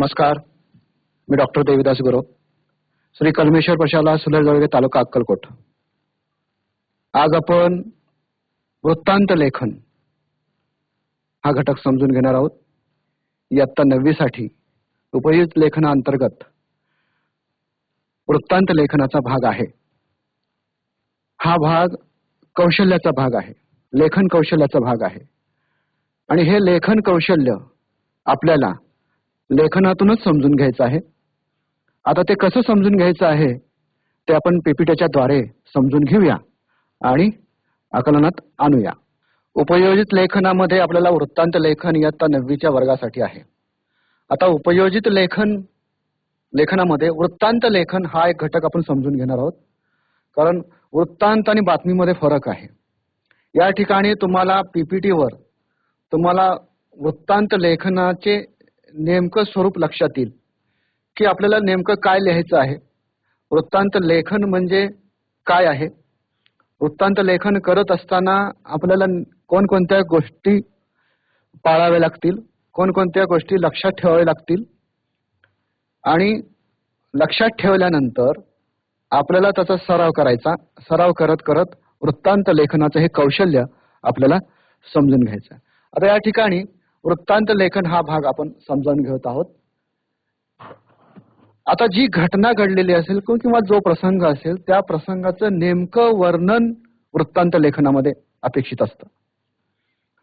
नमस्कार. मी डॉक्टर देविदास गुरव श्री कलमेश्वर प्रशाला सुलर तालुका अक्कलकोट. आज आपण वृत्तांत लेखन हा घटक समजून घेणार आहोत. इयत्ता नववीसाठी उपयुक्त लेखनाअंतर्गत वृत्तांत लेखनाचा भाग आहे. हा भाग कौशल्याचा भाग आहे. लेखन कौशल्याचा भाग आहे. आणि हे लेखन कौशल्य आपल्याला लेखनातूनच समजून घ्यायचं आहे. आता ते कसं समजून घ्यायचं आहे ते आपण पीपीटीच्या द्वारे समजून घेऊया आणि आकलनात आणूया. उपयोजित लेखनामध्ये आपल्याला वृत्तांत लेखन इयत्ता नववीच्या वर्गासाठी आहे. आता उपयोजित लेखन लेखनामध्ये वृत्तांत लेखन हा एक घटक आपण समजून घेणार आहोत. कारण वृत्तांत आणि बातमीमध्ये फरक आहे. या ठिकाणी तुम्हाला पीपीटीवर तुम्हाला वृत्तांत लेखनाचे नेमकं स्वरूप लक्षात येईल की आपल्याला नेमकं काय लिहायचं आहे. वृत्तांत लेखन म्हणजे काय आहे? वृत्तांत लेखन करत असताना आपल्याला कोणकोणत्या गोष्टी पाळाव्या लागतील? कोणकोणत्या गोष्टी लक्षात ठेवाव्या लागतील? आणि लक्षात ठेवल्यानंतर आपल्याला त्याचा सराव करायचा. सराव करत करत वृत्तांत लेखनाचं हे कौशल्य आपल्याला समजून घ्यायचं आता या ठिकाणी वृत्तांत लेखन हा भाग आपण समजावून घेत आहोत. आता जी घटना घडलेली असेल किंवा जो प्रसंग असेल त्या प्रसंगाचं नेमकं वर्णन वृत्तांत लेखनामध्ये अपेक्षित असतं.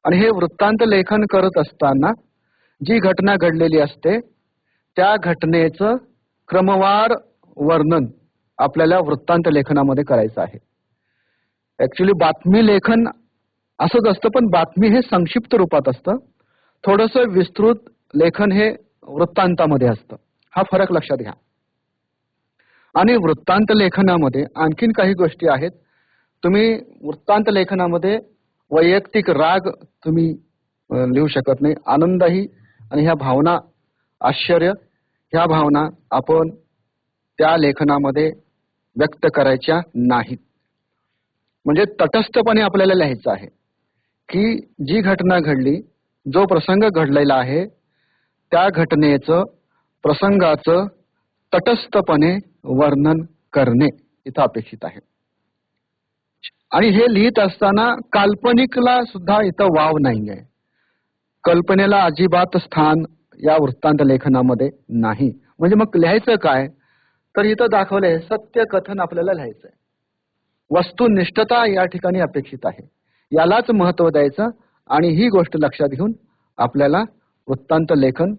आणि हे वृत्तांत लेखन करत असताना जी घटना घडलेली असते त्या घटनेचं क्रमवार वर्णन आपल्याला वृत्तांत लेखनामध्ये करायचं आहे. ऍक्च्युली बातमी लेखन असंच असतं पण बातमी हे संक्षिप्त रूपात असतं. थोडस विस्तृत लेखन हे वृत्तांतामध्ये असतं. हा फरक लक्षात घ्या. आणि वृत्तांत लेखनामध्ये आणखीन काही गोष्टी आहेत. तुम्ही वृत्तांत लेखनामध्ये वैयक्तिक राग तुम्ही लिहू शकत नाही. आनंदही आणि ह्या भावना आश्चर्य ह्या भावना आपण त्या लेखनामध्ये व्यक्त करायच्या नाहीत. म्हणजे तटस्थपणे आपल्याला लिहायचं आहे की जी घटना घडली जो प्रसंग घडलेला आहे त्या घटनेचं प्रसंगाचं तटस्थपणे वर्णन करणे इथं अपेक्षित आहे. आणि हे लिहित असताना काल्पनिकला सुद्धा इथं वाव नाही आहे कल्पनेला अजिबात स्थान या वृत्तांत लेखनामध्ये नाही. म्हणजे मग लिहायचं काय? तर इथं दाखवलंय सत्य कथन आपल्याला लिहायचंय. वस्तुनिष्ठता या ठिकाणी अपेक्षित आहे. यालाच महत्त्व द्यायचं आणि ही गोष्ट लक्षात घेऊन आपल्याला वृत्तांत लेखन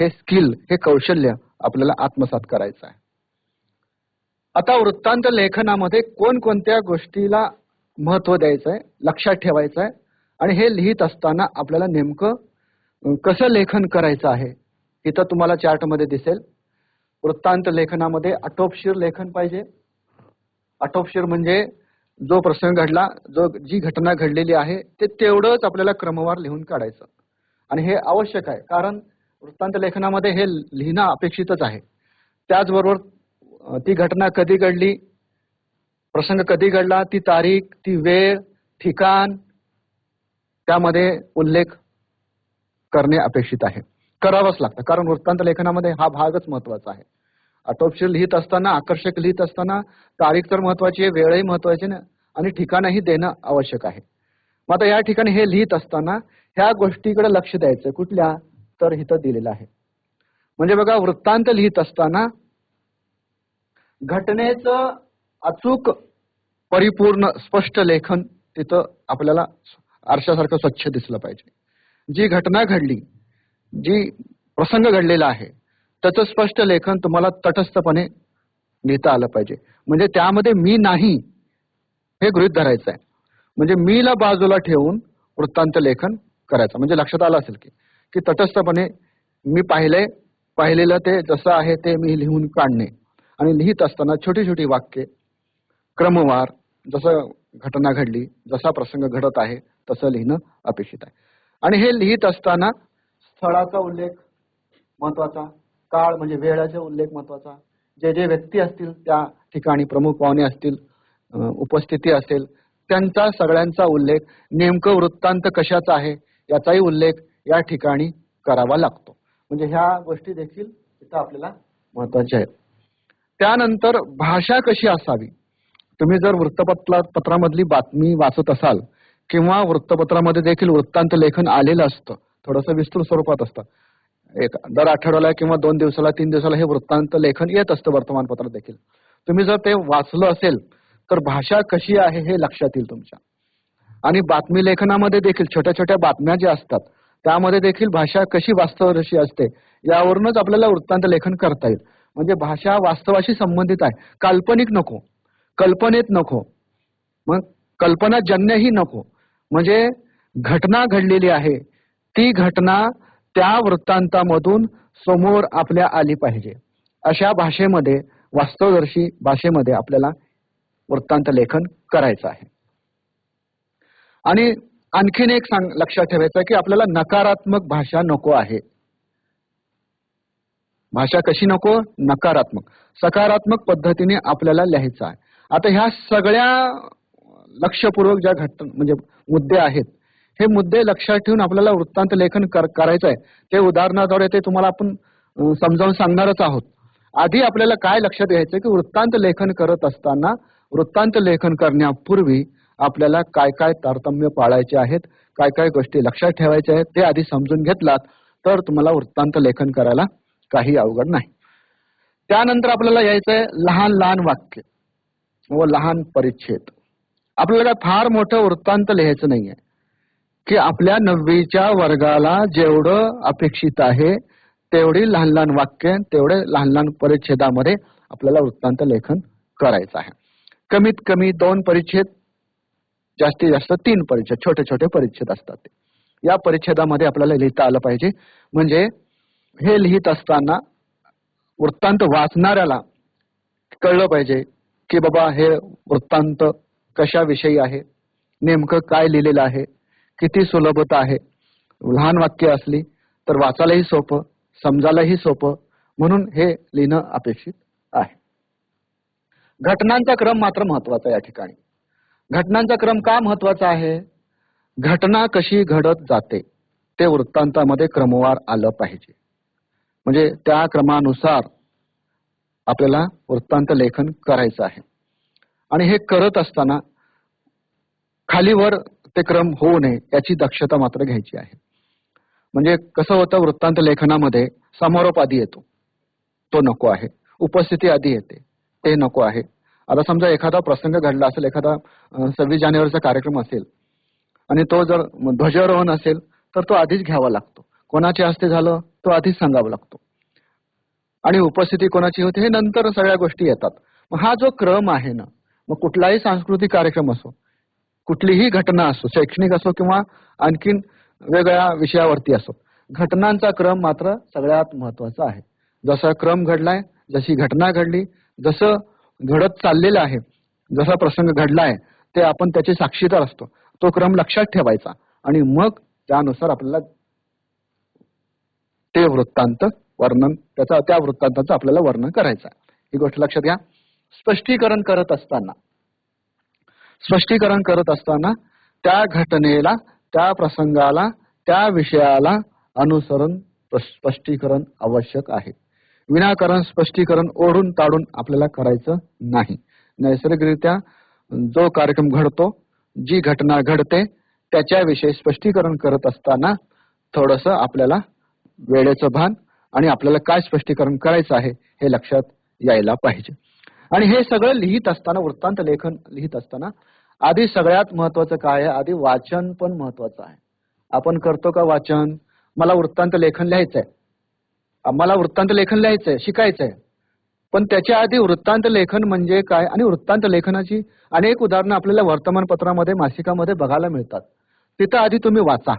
हे स्किल हे कौशल्य आपल्याला आत्मसात करायचं आहे. आता वृत्तांत लेखनामध्ये कोणकोणत्या गोष्टीला महत्त्व द्यायचं आहे लक्षात ठेवायचं आहे आणि हे लिहित असताना आपल्याला नेमकं कसं लेखन करायचं आहे इथं तुम्हाला चार्टमध्ये दिसेल. वृत्तांत लेखनामध्ये आटोपशीर लेखन पाहिजे. आटोपशीर म्हणजे जो प्रसंग घडला जो जी घटना घडलेली आहे ते तेवढंच आपल्याला क्रमवार लिहून काढायचं. आणि हे आवश्यक आहे कारण वृत्तांत लेखनामध्ये हे लिहिणं अपेक्षितच आहे. त्याचबरोबर ती घटना कधी घडली प्रसंग कधी घडला ती तारीख ती वेळ ठिकाण त्यामध्ये उल्लेख करणे अपेक्षित आहे. करावंच लागतं कारण वृत्तांत लेखनामध्ये हा भागच महत्त्वाचा आहे. आटोपशीर लिहित असताना आकर्षक लिहित असताना तारीख तर महत्वाची आहे वेळही महत्वाची ना आणि ठिकाणही देणं आवश्यक आहे. मग आता या ठिकाणी हे लिहित असताना ह्या गोष्टीकडे लक्ष द्यायचं. कुठल्या तर हिथं दिलेलं आहे. म्हणजे बघा वृत्तांत लिहित असताना घटनेचं अचूक परिपूर्ण स्पष्ट लेखन तिथं आपल्याला आरशासारखं स्वच्छ दिसलं पाहिजे. जी घटना घडली जी प्रसंग घडलेला आहे त्याचं स्पष्ट लेखन तुम्हाला तटस्थपणे लिहिता आलं पाहिजे. म्हणजे त्यामध्ये मी नाही हे गृहित धरायचं आहे. म्हणजे मीला बाजूला ठेवून वृत्तांत लेखन करायचं. म्हणजे लक्षात आलं असेल की की तटस्थपणे मी पाहिले पाहिलेलं ते जसं आहे ते मी लिहून काढणे. आणि लिहित असताना छोटी छोटी वाक्य क्रमवार जसं घटना घडली जसा प्रसंग घडत आहे तसं लिहिणं अपेक्षित आहे. आणि हे लिहित असताना स्थळाचा उल्लेख महत्त्वाचा काळ म्हणजे वेळाचा उल्लेख महत्त्वाचा. जे जे व्यक्ती असतील त्या ठिकाणी प्रमुख पाहुणे असतील उपस्थिती असेल त्यांचा सगळ्यांचा उल्लेख नेमकं वृत्तांत कशाचा आहे याचाही उल्लेख या ठिकाणी करावा लागतो. म्हणजे ह्या गोष्टी देखील इथं आपल्याला महत्त्वाच्या आहेत. त्यानंतर भाषा कशी असावी? तुम्ही जर वृत्तपत्रा पत्रामधली बातमी वाचत असाल किंवा वृत्तपत्रामध्ये देखील वृत्तांत लेखन आलेलं असतं थोडंसं विस्तृत स्वरूपात असतं एक दर आठवड्याला किंवा दोन दिवसाला तीन दिवसाला हे वृत्तांत लेखन येत असतं वर्तमानपत्रात देखील. तुम्ही जर ते वाचलं असेल तर भाषा कशी आहे हे लक्षात येईल तुमच्या. आणि बातमी लेखनामध्ये देखील छोट्या छोट्या बातम्या ज्या असतात त्यामध्ये देखील भाषा कशी वास्तवाशी असते यावरूनच आपल्याला वृत्तांत लेखन करता येईल. म्हणजे भाषा वास्तवाशी संबंधित आहे. काल्पनिक नको. कल्पनेत नको. मग कल्पना जन्यही नको. म्हणजे घटना घडलेली आहे. ती घटना त्या वृत्तांतामधून समोर आपल्या आली पाहिजे. अशा भाषेमध्ये वास्तवदर्शी भाषेमध्ये आपल्याला वृत्तांत लेखन करायचं आहे. आणि आणखीन एक सांग लक्षात ठेवायचं की आपल्याला नकारात्मक भाषा नको आहे. भाषा कशी नको? नकारात्मक. सकारात्मक पद्धतीने आपल्याला लिहायचं आहे. आता ह्या सगळ्या लक्षपूर्वक ज्या घटना म्हणजे मुद्दे आहेत हे मुद्दे लक्षात ठेवून आपल्याला वृत्तांत लेखन करायचं आहे. ते उदाहरणाद्वारे ते तुम्हाला आपण समजावून सांगणारच आहोत. आधी आपल्याला काय लक्षात घ्यायचं की वृत्तांत लेखन करत असताना वृत्तांत लेखन करण्यापूर्वी आपल्याला काय काय तारतम्य पाळायचे आहेत काय काय गोष्टी लक्षात ठेवायच्या आहेत ते आधी समजून घेतलात तर तुम्हाला वृत्तांत लेखन करायला काही अवघड नाही. त्यानंतर आपल्याला यायचंय लहान लहान वाक्य व लहान परिच्छेद. आपल्याला काय फार मोठं वृत्तांत लिहायचं नाहीये. की आपल्या नववीच्या वर्गाला जेवढं अपेक्षित आहे तेवढी लहान लहान वाक्य तेवढे लहान लहान परिच्छेदामध्ये आपल्याला वृत्तांत लेखन करायचं आहे. कमीत कमी दोन परिच्छेद जास्तीत जास्त तीन परिच्छेद छोटे छोटे परिच्छेद असतात या परिच्छेदामध्ये आपल्याला लिहिता आलं पाहिजे. म्हणजे हे लिहित असताना वृत्तांत वाचणाऱ्याला कळलं पाहिजे की बाबा हे वृत्तांत कशाविषयी आहे नेमकं काय लिहिलेलं आहे किती सुलभता आहे? लहान वाक्य असली तर वाचायलाही सोपं समजायलाही सोपं म्हणून हे लिहिणं अपेक्षित आहे. घटनांचा क्रम मात्र महत्त्वाचा या ठिकाणी. घटनांचा क्रम का महत्त्वाचा आहे? घटना कशी घडत जाते ते वृत्तांतामध्ये क्रमवार आलं पाहिजे. म्हणजे त्या क्रमानुसार आपल्याला वृत्तांत लेखन करायचं आहे. आणि हे करत असताना खालीवर ते क्रम होऊ नये याची दक्षता मात्र घ्यायची आहे. म्हणजे कसं होतं वृत्तांत लेखनामध्ये समारोप आधी येतो. तो नको आहे. उपस्थिती आधी येते. ते नको आहे. आता समजा एखादा प्रसंग घडला असेल एखादा सव्वीस जानेवारीचा कार्यक्रम असेल आणि तो जर ध्वजारोहण असेल तर तो आधीच घ्यावा लागतो. कोणाच्या हस्ते झालं तो आधीच सांगावा लागतो. आणि उपस्थिती कोणाची होती हे नंतर सगळ्या गोष्टी येतात. मग हा जो क्रम आहे ना मग कुठलाही सांस्कृतिक कार्यक्रम असो कुठलीही घटना असो शैक्षणिक असो किंवा आणखीन वेगळ्या विषयावरती असो घटनांचा क्रम मात्र सगळ्यात महत्त्वाचा आहे. जसा क्रम घडलाय जशी घटना घडली जसं घडत चाललेलं आहे जसा प्रसंग घडलाय ते आपण त्याचे साक्षीदार असतो. तो क्रम लक्षात ठेवायचा आणि मग त्यानुसार आपल्याला ते वृत्तांत वर्णन त्याचा त्या वृत्तांताचं आपल्याला वर्णन करायचं आहे. ही गोष्ट लक्षात घ्या. स्पष्टीकरण करत असताना स्पष्टीकरण करत असताना त्या घटनेला त्या प्रसंगाला त्या विषयाला अनुसरण स्पष्टीकरण आवश्यक आहे. विनाकारण स्पष्टीकरण ओढून ताडून आपल्याला करायचं नाही. नैसर्गिकरित्या जो कार्यक्रम घडतो जी घटना घडते त्याच्याविषयी स्पष्टीकरण करत असताना थोडस आपल्याला वेळेचं भान आणि आपल्याला काय स्पष्टीकरण करायचं आहे हे लक्षात यायला पाहिजे. आणि हे सगळं लिहित असताना वृत्तांत लेखन लिहित असताना आधी सगळ्यात महत्वाचं काय आहे? आधी वाचन पण महत्वाचं आहे. आपण करतो का वाचन? मला वृत्तांत लेखन लिहायचंय. मला वृत्तांत लेखन लिहायचंय शिकायचंय. पण त्याच्या आधी वृत्तांत लेखन म्हणजे काय? आणि वृत्तांत लेखनाची अनेक उदाहरणं आपल्याला वर्तमानपत्रामध्ये मासिकामध्ये बघायला मिळतात. तिथं आधी तुम्ही वाचा.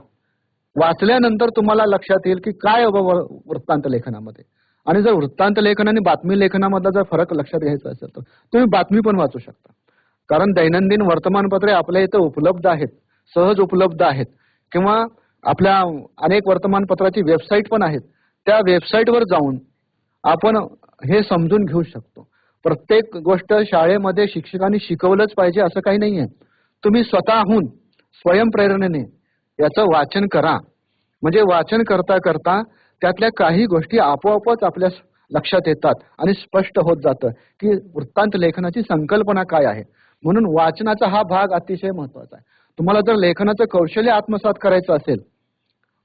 वाचल्यानंतर तुम्हाला लक्षात येईल की काय वृत्तांत लेखनामध्ये. आणि जर वृत्तांत लेखन आणि बातमी लेखनामधला जर फरक लक्षात घ्यायचा असेल तर तुम्ही बातमी पण वाचू शकता. कारण दैनंदिन वर्तमानपत्रे आपल्या इथं उपलब्ध आहेत सहज उपलब्ध आहेत. किंवा आपल्या अनेक वर्तमानपत्राची वेबसाईट पण आहेत. त्या वेबसाईटवर जाऊन आपण हे समजून घेऊ शकतो. प्रत्येक गोष्ट शाळेमध्ये शिक्षकांनी शिकवलंच पाहिजे असं काही नाहीये. तुम्ही स्वतःहून स्वयंप्रेरणेने याचं वाचन करा. म्हणजे वाचन करता करता त्यातल्या काही गोष्टी आपोआपच आपल्या लक्षात येतात आणि स्पष्ट होत जातं की वृत्तांत लेखनाची संकल्पना काय आहे. म्हणून वाचनाचा हा भाग अतिशय महत्त्वाचा आहे. तुम्हाला जर लेखनाचं कौशल्य आत्मसात करायचं असेल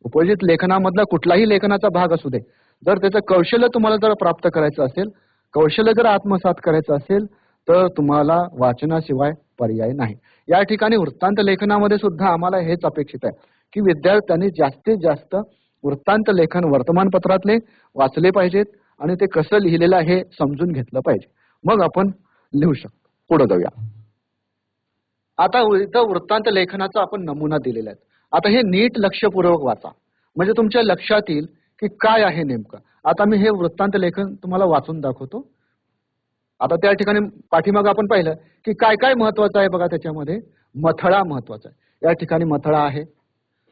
उपयोजित लेखनामधला कुठलाही लेखनाचा भाग असू दे जर त्याचं कौशल्य तुम्हाला जर प्राप्त करायचं असेल कौशल्य जर आत्मसात करायचं असेल तर तुम्हाला वाचनाशिवाय पर्याय नाही. या ठिकाणी वृत्तांत लेखनामध्ये सुद्धा आम्हाला हेच अपेक्षित आहे की विद्यार्थ्यांनी जास्तीत जास्त वृत्तांत लेखन वर्तमानपत्रातले वाचले पाहिजेत आणि ते कसं लिहिलेलं आहे हे समजून घेतलं पाहिजे. मग आपण लिहू शकतो. पुढे जाऊया. आता इथं वृत्तांत लेखनाचा आपण नमुना दिलेला आहे. आता हे नीट लक्षपूर्वक वाचा. म्हणजे तुमच्या लक्षात येईल की काय आहे नेमकं. आता मी हे वृत्तांत लेखन तुम्हाला वाचून दाखवतो. आता त्या ठिकाणी पाठीमाग आपण पाहिलं की काय काय महत्वाचं आहे बघा त्याच्यामध्ये. मथळा महत्त्वाचा आहे. या ठिकाणी मथळा आहे.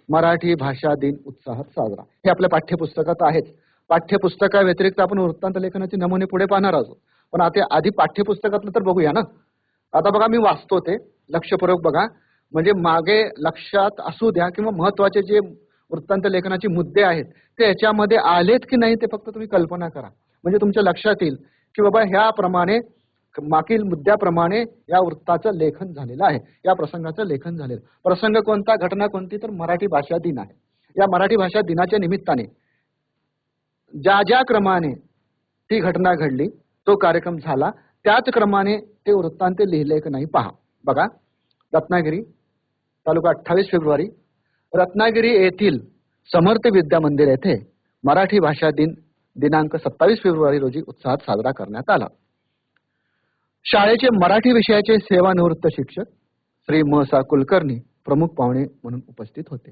मराठी भाषा दिन उत्साहात साजरा. हे आपल्या पाठ्यपुस्तकात आहेच पाठ्यपुस्तकाव्यतिरिक्त आपण वृत्तांत लेखनाचे नमुने पुढे पाहणार आहोत. पण आता आधी पाठ्यपुस्तकातलं तर बघूया ना. आता बघा मी वाचतो ते. लक्षपूर्वक बघा. म्हणजे मागे लक्षात असू द्या किंवा महत्त्वाचे जे वृत्तांत लेखनाचे मुद्दे आहेत ते याच्यामध्ये आलेत की नाही ते फक्त तुम्ही कल्पना करा. म्हणजे तुमच्या लक्षात येईल की बाबा ह्याप्रमाणे मागील मुद्द्याप्रमाणे या वृत्ताचं लेखन झालेलं आहे. या प्रसंगाचं लेखन झालेलं. प्रसंग कोणता घटना कोणती तर मराठी भाषा दिन आहे. या मराठी भाषा दिनाच्या निमित्ताने ज्या ज्या क्रमाने ती घटना घडली तो कार्यक्रम झाला त्याच क्रमाने ते वृत्तांत लिहिले की नाही पहा. बघा रत्नागिरी तालुका अठ्ठावीस फेब्रुवारी. रत्नागिरी येथील समर्थ विद्या मंदिर येथे मराठी भाषा दिन दिनांक सत्तावीस फेब्रुवारी रोजी उत्साहात साजरा करण्यात आला. शाळेचे मराठी विषयाचे सेवानिवृत्त शिक्षक श्री महसा कुलकर्णी प्रमुख पाहुणे म्हणून उपस्थित होते.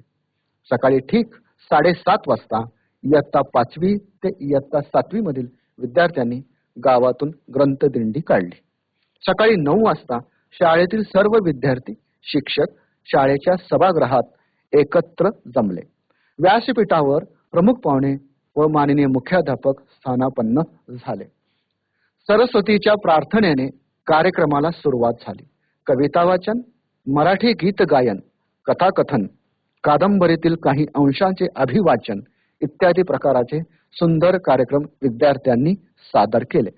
सकाळी ठीक साडेसात वाजता इयत्ता पाचवी ते इयत्ता सातवी मधील विद्यार्थ्यांनी गावातून ग्रंथदिंडी काढली. सकाळी नऊ वाजता शाळेतील सर्व विद्यार्थी शिक्षक शाळेच्या सभागृहात एकत्र जमले. व्यासपीठावर प्रमुख पाहुणे व माननीय मुख्याध्यापक स्थानापन्न झाले. सरस्वतीच्या प्रार्थनेने कार्यक्रमाला सुरुवात झाली. कविता वाचन मराठी गीत गायन कथाकथन कादंबरीतील काही अंशांचे अभिवाचन इत्यादी प्रकाराचे सुंदर कार्यक्रम विद्यार्थ्यांनी सादर केले.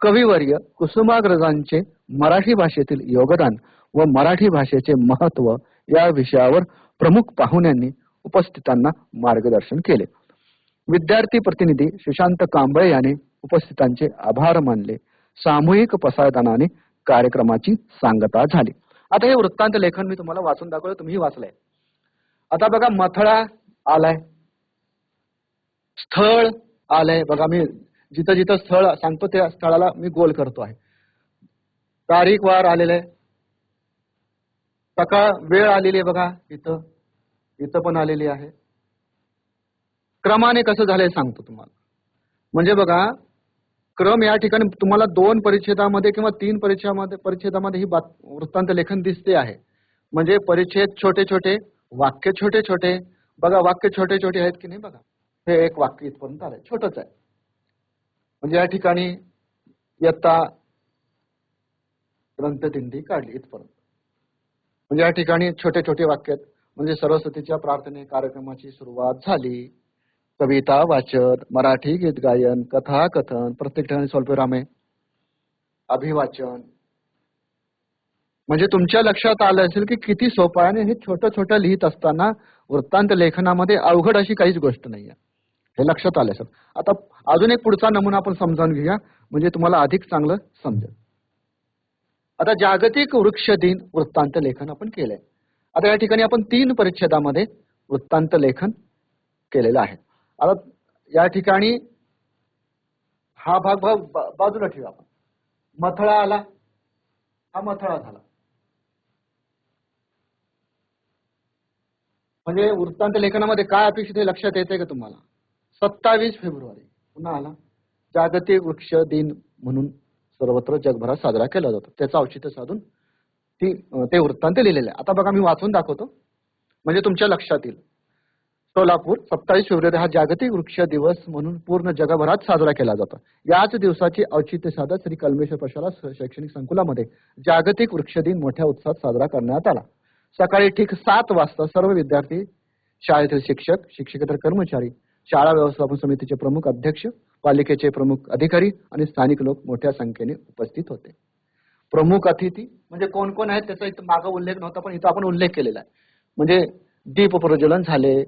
कविवर्य कुसुमाग्रजांचे मराठी भाषेतील योगदान व मराठी भाषेचे महत्त्व या विषयावर प्रमुख पाहुण्यांनी उपस्थितांना मार्गदर्शन केले. विद्यार्थी प्रतिनिधी सुशांत कांबळे यांनी उपस्थितांचे आभार मानले. सामूहिक पसायदानाने कार्यक्रमाची सांगता झाली. आता हे वृत्तांत लेखन मी तुम्हाला वाचून दाखवलं तुम्ही वाचलंय. आता बघा मथळा आलाय. स्थळ आलंय. बघा मी जिथं जिथं स्थळ सांगतो त्या स्थळाला मी गोल करतो आहे. तारीख वार आलेलं आहे. सकाळ वेळ आलेली आहे बघा इथं. इथं पण आलेली आहे. क्रमाने कसं झालंय सांगतो तुम्हाला. म्हणजे बघा क्रम या ठिकाणी तुम्हाला दोन परिच्छेदामध्ये किंवा तीन परिच्छेदामध्ये परिच्छेदामध्ये ही बात वृत्तांत लेखन दिसते आहे. म्हणजे परिच्छेद छोटे छोटे वाक्य छोटे छोटे. बघा वाक्य छोटे छोटे आहेत की नाही बघा. हे एक वाक्य इथपर्यंत आलंय. छोटच आहे. म्हणजे या ठिकाणी इयत्ता ग्रंथदिंडी काढली इथपर्यंत. म्हणजे या ठिकाणी छोटे छोटे वाक्य आहेत. म्हणजे सरस्वतीच्या प्रार्थने कार्यक्रमाची सुरुवात झाली. कविता वाचन मराठी गीत गायन कथा कथन प्रत्येक ठिकाणी स्वल्पविरामे अभिवाचन. म्हणजे तुमच्या लक्षात आलं असेल की किती सोपं आहे आणि हे छोटं छोटं लिहित असताना वृत्तांत लेखनामध्ये अवघड अशी काहीच गोष्ट नाही आहे हे लक्षात आलं असेल. आता अजून एक पुढचा नमुना आपण समजावून घेऊया. म्हणजे तुम्हाला अधिक चांगलं समजेल. आता जागतिक वृक्ष दिन वृत्तांत लेखन आपण केलंय. आता या ठिकाणी आपण तीन परिच्छेदामध्ये वृत्तांत लेखन केलेलं आहे. आता या ठिकाणी हा भाग भाग बाजूला ठेवू आपण. मथळा आला. हा मथळा झाला. म्हणजे वृत्तांत लेखनामध्ये काय अपेक्षित हे लक्षात येते का तुम्हाला? सत्तावीस फेब्रुवारी. पुन्हा आला. जागतिक वृक्ष दिन म्हणून सर्वत्र जगभरात साजरा केला जातो. त्याचं औचित्य साधून ती ते वृत्तांत लिहिलेले आहे आता बघा मी वाचून दाखवतो. म्हणजे तुमच्या लक्षात येईल सोलापूर सत्तावीस फेब्रुवारी हा जागतिक वृक्ष दिवस म्हणून पूर्ण जगभरात साजरा केला जातो. याच दिवसाची औचित्य साधत श्री कलमेश्वर प्रशाला शैक्षणिक संकुलामध्ये जागतिक वृक्ष दिन मोठ्या उत्साहात साजरा करण्यात आला. सकाळी ठीक सात वाजता सर्व विद्यार्थी शाळेतील शिक्षक शिक्षकेतर कर्मचारी शाळा व्यवस्थापन समितीचे प्रमुख अध्यक्ष पालिकेचे प्रमुख अधिकारी आणि स्थानिक लोक मोठ्या संख्येने उपस्थित होते. प्रमुख अतिथी म्हणजे कोण कोण आहेत त्याचा इथं मागं उल्लेख नव्हता पण इथं आपण उल्लेख केलेला आहे. म्हणजे दीप प्रज्वलन झाले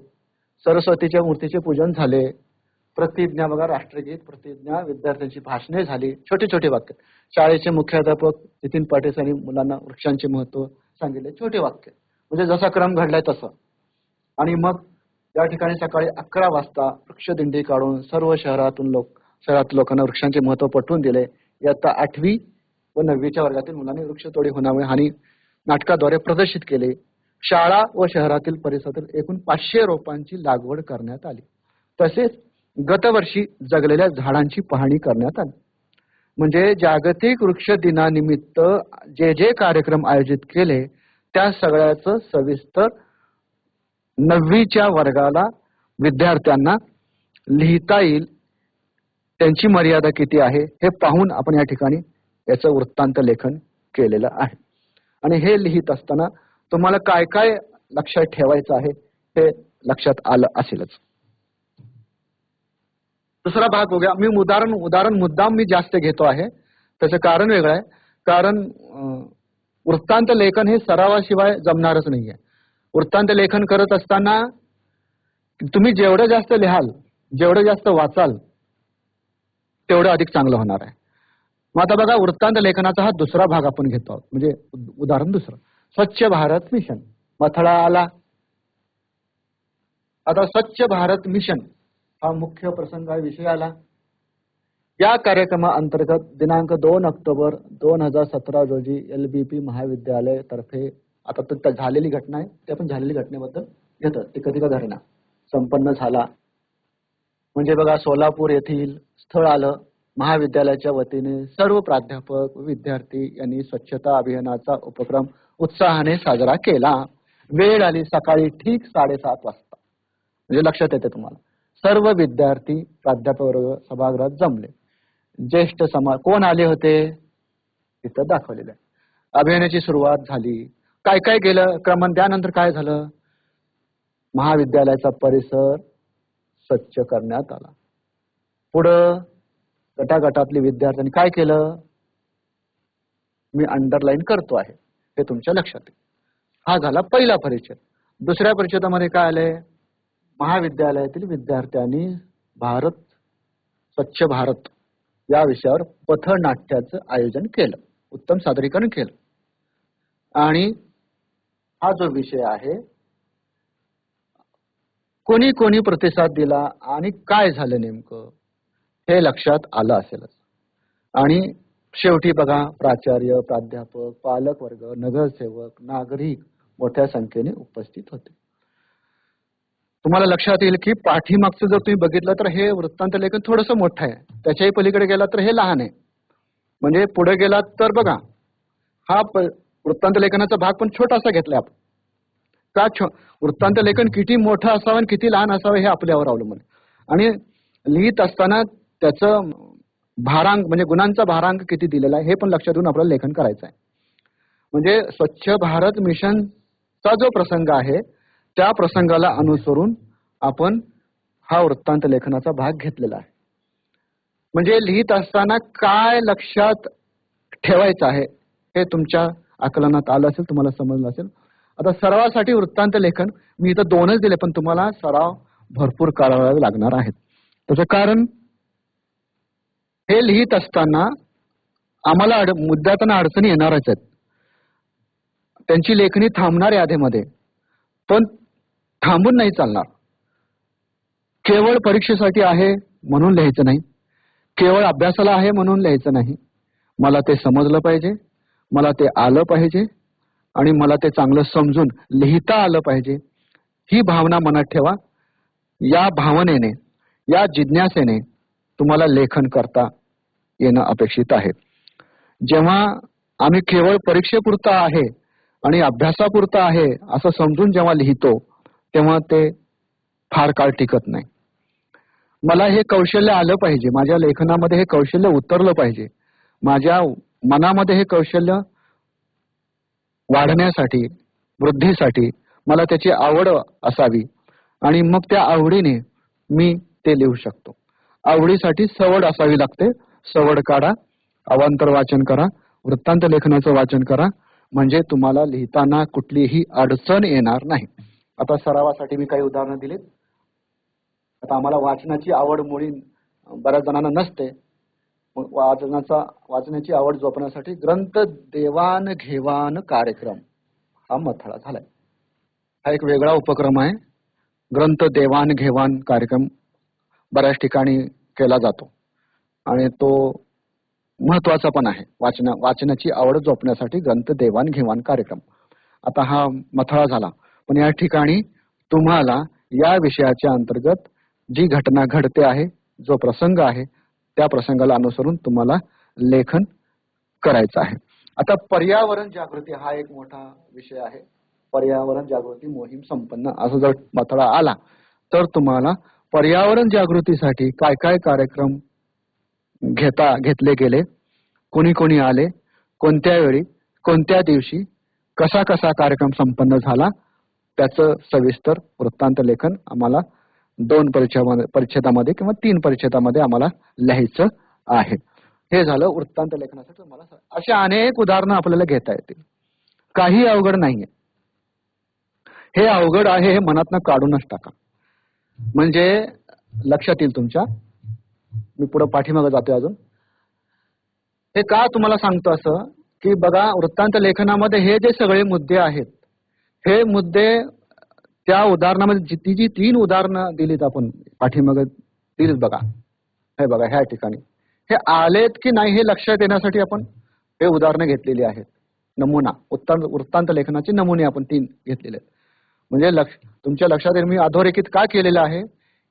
सरस्वतीच्या मूर्तीचे पूजन झाले प्रतिज्ञा बघा राष्ट्रगीत प्रतिज्ञा विद्यार्थ्यांची भाषणे झाली छोटे छोटे वाक्य. शाळेचे मुख्याध्यापक नितीन पाटील यांनी मुलांना वृक्षांचे महत्त्व सांगितले छोटे वाक्य. म्हणजे जसा क्रम घडलाय तसं. आणि मग या ठिकाणी सकाळी अकरा वाजता वृक्षदिंडी काढून सर्व शहरातून लोक शहरात लोकांना वृक्षांचे महत्त्व पटवून दिले. इयत्ता आठवी व नववीच्या वर्गातील मुलांनी वृक्षतोडी होण्यामुळे आणि नाटकाद्वारे प्रदर्शित केले. शाळा व शहरातील परिसरातील एकूण पाचशे रोपांची लागवड करण्यात आली. तसेच गतवर्षी जगलेल्या झाडांची पाहणी करण्यात आली. म्हणजे जागतिक वृक्ष दिनानिमित्त जे जे कार्यक्रम आयोजित केले त्या सगळ्याचं सविस्तर नववीच्या वर्गाला विद्यार्थ्यांना लिहिता येईल. त्यांची मर्यादा किती आहे? हे पाहून आपण या ठिकाणी याचं वृत्तांत लेखन केलेलं आहे. आणि हे लिहित असताना तुम्हाला काय काय लक्षात ठेवायचं आहे हे लक्षात आलं असेलच. दुसरा भाग बघूया. मी उदाहरण उदाहरण मुद्दाम मी जास्त घेतो आहे. त्याचं कारण वेगळं आहे. कारण वृत्तांत लेखन हे सरावाशिवाय जमणारच नाही आहे वृत्तांत लेखन करत असताना तुम्ही जेवढं जास्त लिहाल जेवढं जास्त वाचाल तेवढं अधिक चांगलं होणार आहे. मग आता बघा वृत्तांत लेखनाचा हा दुसरा भाग आपण घेतो. आहोत म्हणजे उदाहरण दुसरं. स्वच्छ भारत मिशन. मथळा आला आता स्वच्छ भारत मिशन हा मुख्य प्रसंग विषय आला. या कार्यक्रमाअंतर्गत दिनांक दोन ऑक्टोबर दोन हजार सतरा रोजी एल बी पी महाविद्यालय तर्फे आता तर त्या झालेली घटना आहे ते आपण झालेली घटनेबद्दल घेतात ते कधी का घटना संपन्न झाला. म्हणजे बघा सोलापूर येथील स्थळ आलं. महाविद्यालयाच्या वतीने सर्व प्राध्यापक विद्यार्थी यांनी स्वच्छता अभियानाचा उपक्रम उत्साहाने साजरा केला. वेळ आली सकाळी ठीक साडेसात वाजता. म्हणजे लक्षात येते तुम्हाला. सर्व विद्यार्थी प्राध्यापक वर्ग सभागृहात जमले. ज्येष्ठ समाज कोण आले होते? तिथं दाखवलेलं आहे. अभियानाची सुरुवात झाली. काय काय केलं? क्रमांक त्यानंतर काय झालं? महाविद्यालयाचा परिसर स्वच्छ करण्यात आला. पुढं गटागटातले विद्यार्थ्यांनी काय केलं? मी अंडरलाईन करतो आहे. हे तुमच्या लक्षात येईल. हा झाला पहिला परिचय दुसऱ्या परिचयामध्ये काय आलंय? महाविद्यालयातील विद्यार्थ्यांनी भारत स्वच्छ भारत या विषयावर पथनाट्याचं आयोजन केलं. उत्तम सादरीकरण केलं. आणि हा जो विषय आहे कोणी कोणी प्रतिसाद दिला आणि काय झालं नेमकं हे लक्षात आलं असेलच. आणि शेवटी बघा प्राचार्य प्राध्यापक पालक वर्ग नगरसेवक नागरिक मोठ्या संख्येने उपस्थित होते. तुम्हाला लक्षात येईल की पाठीमागचं जर तुम्ही बघितलं तर हे वृत्तांत लेखन थोडंसं मोठं आहे. त्याच्याही पलीकडे गेला तर हे लहान आहे. म्हणजे पुढे गेलात तर बघा हा प- वृत्तांत लेखनाचा भाग पण छोटासा घेतलाय आपण. का छो- वृत्तांत लेखन किती मोठं असावं आणि किती लहान असावं हे आपल्यावर अवलंबून आणि लिहित असताना त्याचं भारांक म्हणजे गुणांचा भारांक किती दिलेला आहे हे पण लक्षात घेऊन आपल्याला लेखन करायचं आहे. म्हणजे स्वच्छ भारत मिशनचा जो प्रसंग आहे त्या प्रसंगाला अनुसरून आपण हा वृत्तांत लेखनाचा भाग घेतलेला आहे. म्हणजे लिहित असताना काय लक्षात ठेवायचं आहे हे तुमच्या आकलनात आलं असेल तुम्हाला समजलं असेल. आता सरावासाठी वृत्तांत लेखन मी इथं दोनच दिले पण तुम्हाला सराव भरपूर करावे लागणार आहेत. त्याचं कारण हे लिहित असताना आम्हाला अड मुद्द्यातना अडचणी येणारच आहेत. त्यांची लेखणी थांबणार यादीमध्ये पण थांबून नाही चालणार. केवळ परीक्षेसाठी आहे म्हणून लिहायचं नाही. केवळ अभ्यासाला आहे म्हणून लिहायचं नाही. मला ते समजलं पाहिजे. मला ते आलं पाहिजे आणि मला ते चांगलं समजून लिहिता आलं पाहिजे. ही भावना मनात ठेवा. या भावनेने या जिज्ञासेने तुम्हाला लेखन करता येणं अपेक्षित आहे. जेव्हा आम्ही केवळ परीक्षेपुरता आहे आणि अभ्यासापुरता आहे असं समजून जेव्हा लिहितो तेव्हा ते फार काळ टिकत नाही. मला हे कौशल्य आलं पाहिजे. माझ्या लेखनामध्ये हे कौशल्य उतरलं पाहिजे. माझ्या मनामध्ये हे कौशल्य वाढण्यासाठी वृद्धीसाठी मला त्याची आवड असावी आणि मग त्या आवडीने मी ते लिहू शकतो. आवडीसाठी सवड असावी लागते. सवड काढा अवांतर वाचन करा वृत्तांत लेखनाचं वाचन करा. म्हणजे तुम्हाला लिहिताना कुठलीही अडचण येणार नाही. आता सरावासाठी मी काही उदाहरणं दिलीत. आता आम्हाला वाचनाची आवड मुळी बऱ्याच जणांना नसते. वाचनाचा वाचनाची आवड जोपण्यासाठी ग्रंथ देवाण घेवाण कार्यक्रम हा मथळा झालाय. हा एक वेगळा उपक्रम आहे. ग्रंथ देवाण घेवाण कार्यक्रम बऱ्याच ठिकाणी केला जातो. आणि तो महत्त्वाचा पण आहे. वाचना वाचनाची आवड जोपण्यासाठी ग्रंथ देवाण घेवाण कार्यक्रम. आता हा मथळा झाला. पण या ठिकाणी तुम्हाला या विषयाच्या अंतर्गत जी घटना घडते आहे जो प्रसंग आहे त्या प्रसंगाला अनुसरून तुम्हाला लेखन करायचं आहे. आता पर्यावरण जागृती हा एक मोठा विषय आहे. पर्यावरण जागृती मोहीम संपन्न. असा जर मथळा आला तर तुम्हाला पर्यावरण जागृतीसाठी काय काय कार्यक्रम घेता घेतले गेले? कोणी कोणी आले? कोणत्या वेळी? कोणत्या दिवशी? कसा कसा कार्यक्रम संपन्न झाला? त्याचं सविस्तर वृत्तांत लेखन आम्हाला दोन परिच्छेदामध्ये परिच्छेदामध्ये किंवा तीन परिच्छेदामध्ये आम्हाला लिहायचं आहे. हे झालं वृत्तांत लेखनासाठी तुम्हाला सा- अनेक उदाहरणं आपल्याला घेता येतील. काही अवघड नाहीये. हे अवघड आहे हे मनातनं काढूनच टाका. म्हणजे लक्षात येईल तुमच्या. मी पुढे पाठीमागे जातोय अजून. हे का तुम्हाला सांगतो असं? की बघा वृत्तांत लेखनामध्ये हे जे सगळे मुद्दे आहेत हे मुद्दे त्या उदाहरणामध्ये ती जी तीन उदाहरणं दिलीत आपण पाठीमागे दिलीत बघा. हे बघा ह्या ठिकाणी. हे आलेत की नाही हे लक्षात येण्यासाठी आपण हे उदाहरणं घेतलेली आहेत. नमुना उत्तांत वृत्तांत लेखनाचे नमुने आपण तीन घेतलेले आहेत. म्हणजे लक्ष तुमच्या लक्षात येईल मी अधोरेखित का केलेलं आहे?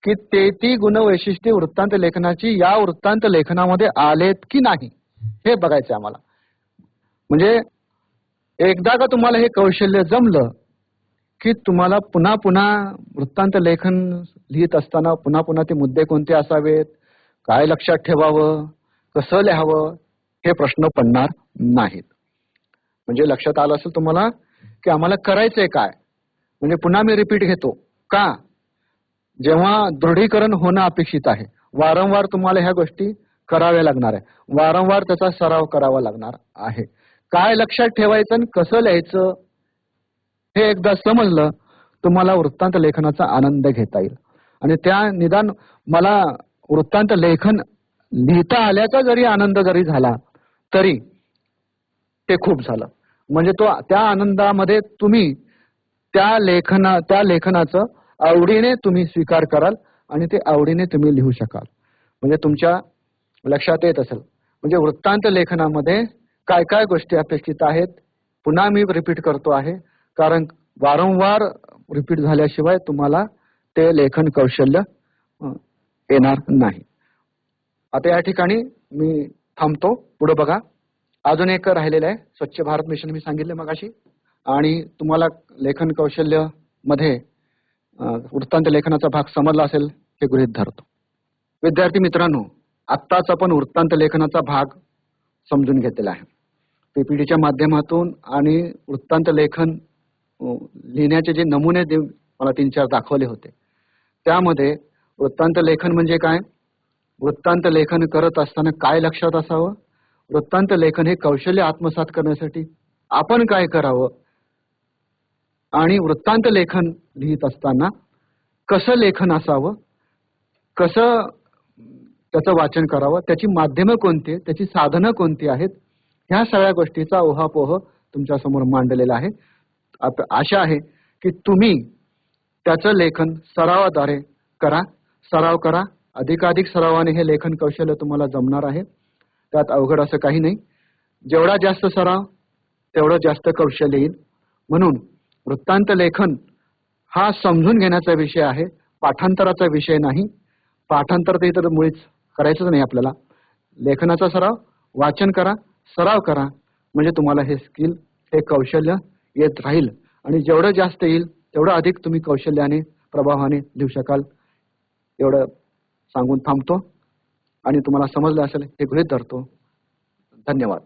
की ते ती गुणवैशिष्ट्ये वृत्तांत लेखनाची या वृत्तांत लेखनामध्ये आलेत की नाही? हे बघायचं आम्हाला. म्हणजे एकदा का तुम्हाला हे कौशल्य जमलं की तुम्हाला पुन्हा पुन्हा वृत्तांत लेखन लिहित असताना पुन्हा पुन्हा ते मुद्दे कोणते असावेत? काय लक्षात ठेवावं? कसं लिहावं? हे प्रश्न पडणार नाहीत. म्हणजे लक्षात आलं असेल तुम्हाला की आम्हाला करायचंय काय? म्हणजे पुन्हा मी रिपीट घेतो. का? जेव्हा दृढीकरण होणं अपेक्षित आहे. वारंवार तुम्हाला ह्या गोष्टी कराव्या लागणार आहे. वारंवार त्याचा सराव करावा लागणार आहे. काय लक्षात ठेवायचं आणि कसं लिहायचं? हे एकदा समजलं तुम्हाला वृत्तांत लेखनाचा आनंद घेता येईल. आणि त्या निदान मला वृत्तांत लेखन लिहिता आल्याचा जरी आनंद जरी झाला तरी ते खूप झालं. म्हणजे तो त्या आनंदामध्ये तुम्ही त्या लेखना त्या लेखनाचं आवडीने तुम्ही स्वीकार कराल आणि ते आवडीने तुम्ही लिहू शकाल. म्हणजे तुमच्या लक्षात येत असेल. म्हणजे वृत्तांत लेखनामध्ये काय काय गोष्टी अपेक्षित आहेत पुन्हा मी रिपीट करतो आहे. कारण वारंवार रिपीट झाल्याशिवाय तुम्हाला ते लेखन कौशल्य येणार नाही. आता या ठिकाणी मी थांबतो. पुढे बघा. अजून एक राहिलेलं आहे. स्वच्छ भारत मिशन मी सांगितलं मगाशी. आणि तुम्हाला लेखन कौशल्यमध्ये वृत्तांत लेखनाचा भाग समजला असेल हे गृहित धरतो. विद्यार्थी मित्रांनो आत्ताच आपण वृत्तांत लेखनाचा भाग समजून घेतलेला आहे. पीपीडीच्या माध्यमातून आणि वृत्तांत लेखन लिहिण्याचे जे नमुने दे मला तीन चार दाखवले होते. त्यामध्ये वृत्तांत लेखन म्हणजे काय? वृत्तांत लेखन करत असताना काय लक्षात असावं? वृत्तांत लेखन हे कौशल्य आत्मसात करण्यासाठी आपण काय करावं? आणि वृत्तांत लेखन लिहित असताना कसं लेखन असावं? कसं त्याचं वाचन करावं? त्याची माध्यमं कोणती आहेत? त्याची साधनं कोणती आहेत? ह्या सगळ्या गोष्टीचा ओहापोह तुमच्यासमोर मांडलेला आहे. आशा आहे की तुम्ही त्याचं लेखन सरावाद्वारे करा. सराव करा. अधिकाधिक सरावाने हे लेखन कौशल्य तुम्हाला जमणार आहे. त्यात अवघड असं काही नाही. जेवढा जास्त सराव तेवढं जास्त कौशल्य येईल. म्हणून वृत्तांत लेखन हा समजून घेण्याचा विषय आहे. पाठांतराचा विषय नाही. पाठांतर ते तर मुळीच करायचंच नाही आपल्याला. लेखनाचा सराव वाचन करा सराव करा. म्हणजे तुम्हाला हे स्किल हे कौशल्य येत राहील. आणि जेवढं जास्त येईल तेवढं अधिक तुम्ही कौशल्याने प्रभावाने लिहू शकाल. एवढं सांगून थांबतो. आणि तुम्हाला समजलं असेल हे गृहित धरतो. धन्यवाद.